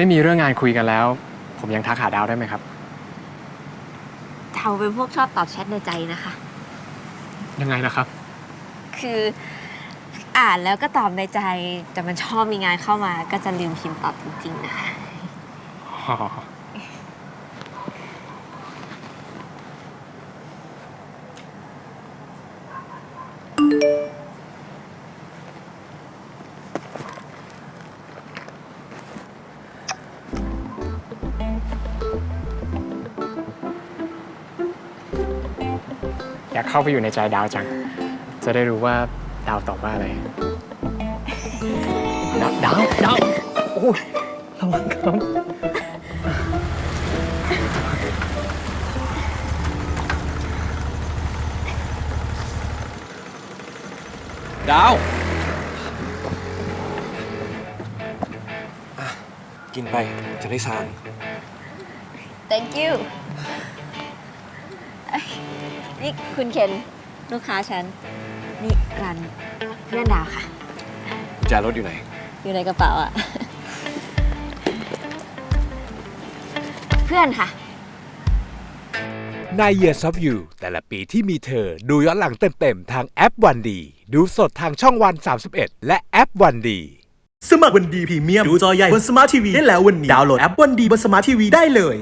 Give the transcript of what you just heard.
ไม่มีเรื่องงานคุยกันแล้ว ผมยังทักหาดาวได้ไหมครับเราเป็นพวกชอบตอบแชทในใจนะคะ ยังไงนะครับ คืออ่านแล้วก็ตอบในใจ แต่มันชอบมีงานเข้ามาก็จะลืมพิมพ์ตอบจริงๆนะคะ อ ยากเข้าไปอยู่ในใจดาวจัง จะได้รู้ว่าดาวตอบว่าอะไร ดาวดาวดาวโอ้ยระวังครับดาว กินไปจะได้สาง thank you เอ้ย นี่คุณเคนลูกค้าฉัน นี่รันเพื่อนดาวค่ะ กุญแจรถอยู่ไหน อยู่ในกระเป๋าอะ เพื่อนค่ะ ใน Years of You แต่ละปีที่มีเธอ ดูย้อนหลังเต็มๆ ทางแอปวันดี ดูสดทางช่องวัน 31 และแอปวันดี สมัครวันดีพรีเมียม ดูจอใหญ่บนสมาร์ททีวีได้แล้ววันนี้ ดาวน์โหลดแอปวันดีบนสมาร์ททีวีได้เลย